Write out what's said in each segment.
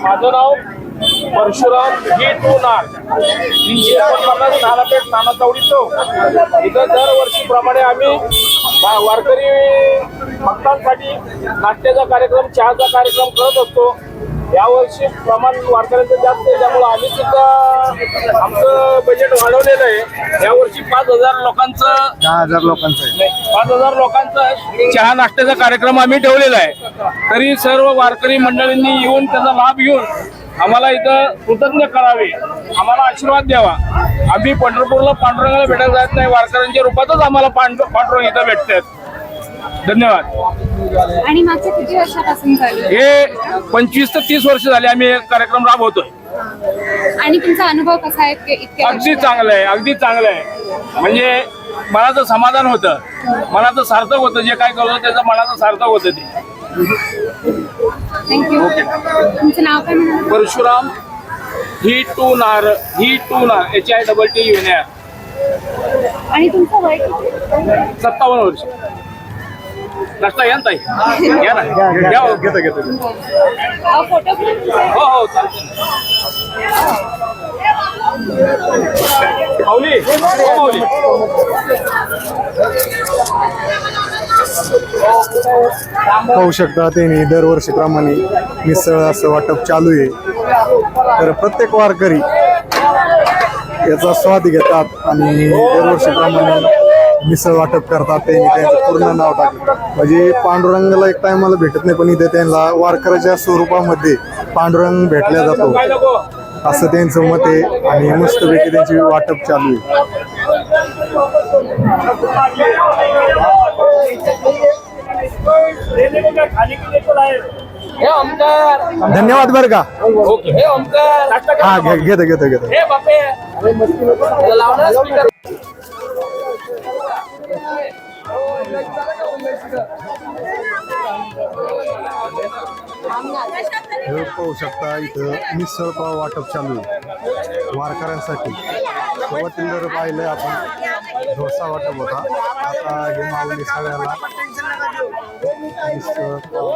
माझं नाव परशुराम ही नाग तीनशे एकोणपन्नास नानापेठ नाना चौडी चौक. इथं दरवर्षीप्रमाणे आम्ही वा- वारकरी भक्तांसाठी नाट्याचा कार्यक्रम चहाचा कार्यक्रम करत असतो. यावर्षी प्रमाण वारकऱ्यांचं जास्त आहे त्यामुळे आम्ही सुद्धा आमचं बजेट वाढवलेलं आहे. यावर्षी पाच हजार लोकांचं दहा हजार लोकांचं आहे. पाच हजार लोकांचा चहा नाश्त्याचा कार्यक्रम आम्ही ठेवलेला आहे. तरी सर्व वारकरी मंडळींनी येऊन त्याचा लाभ घेऊन आम्हाला इथं कृतज्ञ करावे. आम्हाला आशीर्वाद द्यावा. आम्ही पंढरपूरला पांडुरंगाला भेटायला जात नाही. वारकऱ्यांच्या रूपातच आम्हाला पांडु पांडुरंग इथं भेटतात. धन्यवाद. आणि मागच्या किती वर्षापासून चालू आहे? हे पंचवीस ते तीस वर्ष झाले आम्ही हे कार्यक्रम राबवतोय. आणि तुमचा अनुभव कसा आहे इतके- अगदी वर्षात? चांगलं आहे अगदी चांगलं आहे. म्हणजे मनाचं समाधान होतं. मनाचं सार्थक होतं जे काय करतो त्याचं मनाचं सार्थक होतं ते. थँक्यू तुमचं नाव काय म्हणाल? परशुराम ही टू नार ही टू नार एच आय डबल टी युनियर आणि तुमचं वय किती? सत्तावन्न वर्ष. नाश्ता या ना ताई. या ना. या हो. घेतो घेतो. फोटो? हो हो चालतं माऊली हो माऊली. पाहू शकता त्यांनी दरवर्षीप्रमाणे मिसळ असं वाटप चालू आहे. तर प्रत्येक वारकरी याचा स्वाद घेतात आणि दरवर्षीप्रमाणे मिसळ वाटप करतात त्यांनी त्यांचं पूर्ण नाव टाकलं. म्हणजे पांडुरंगाला एक टायमाला भेटत नाही पण इथे त्यांना वारकऱ्याच्या स्वरूपामध्ये पांडुरंग भेटला जातो. असं त्यांचं मत आहे आणि मस्तपैकी त्यांची वाटप चालू आहे. धन्यवाद बरं का? हे. हा घेतो घेतो घेतो. हे पाहू शकता इथं मिसळ पाव वाटप चालू आहे. वारकऱ्यांसाठी. सुरुवातीला पाहिलं आपण डोसा वाटप होता. आता हे मावली सगळ्याला मिसळ पाव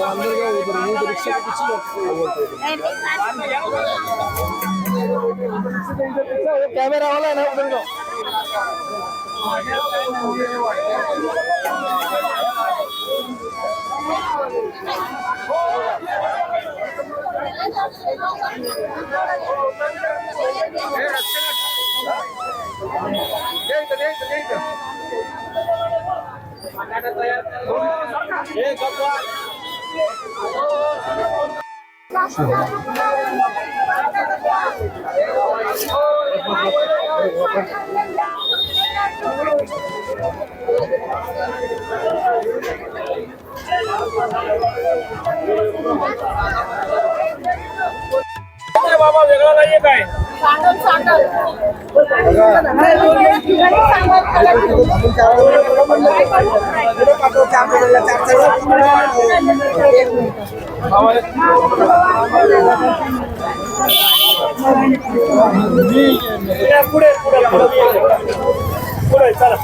అందరిగా ఇద్దరు మూడు రిక్షాలు ఇచ్చి కెమెరా వల్ల बाबा वेगळा नाहीये काय পুরে পুরে পুরে চলো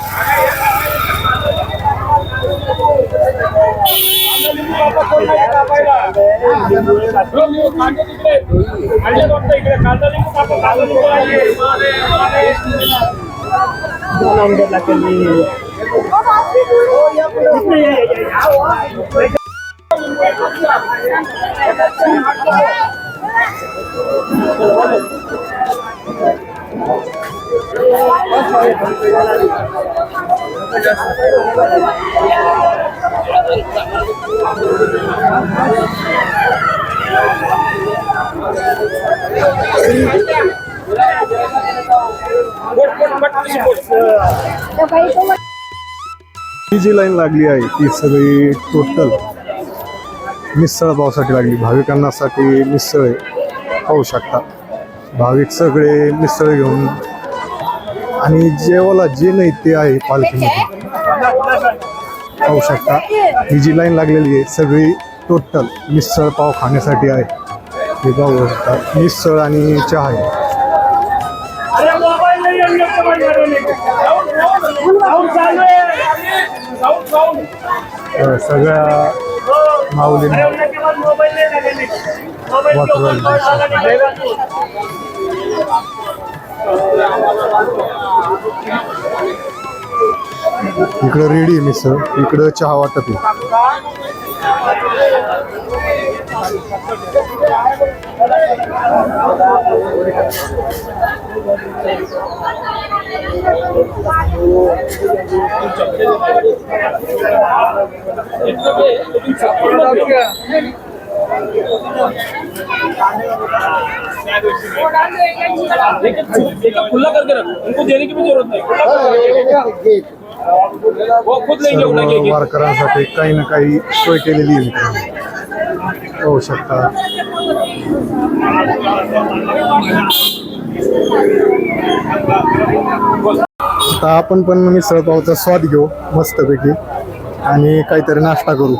ఇక్కడే Bột bột bột bột bột. Đâu vậy? ही जी लाईन लागली आहे ती सगळी टोटल मिसळ पावसाठी लागली. भाविकांनासाठी मिसळ आहे पाहू शकता. भाविक सगळे मिसळ घेऊन आणि जेवाला जे नाही ते आहे पालखीमध्ये. पाहू शकता. ही जी लाईन लागलेली आहे सगळी टोटल मिसळ पाव खाण्यासाठी आहे. हे पाहू शकता. मिसळ आणि चहा आहे. तर सगळ्या माऊलींना इकडं रेडी आहे मिसळ. इकडं चहा वाटत आहे खुला करके रखो उनको देने की भी ज़रूरत नहीं। वो खुद लेंगे उन्हें सर्व वारकऱ्यांसाठी काही ना काही सोय केलेली आहे मित्रांनो पाहू शकता आता आपण पण मिसळ पावचा स्वाद घेऊ मस्तपैकी आणि काहीतरी नाश्ता करू.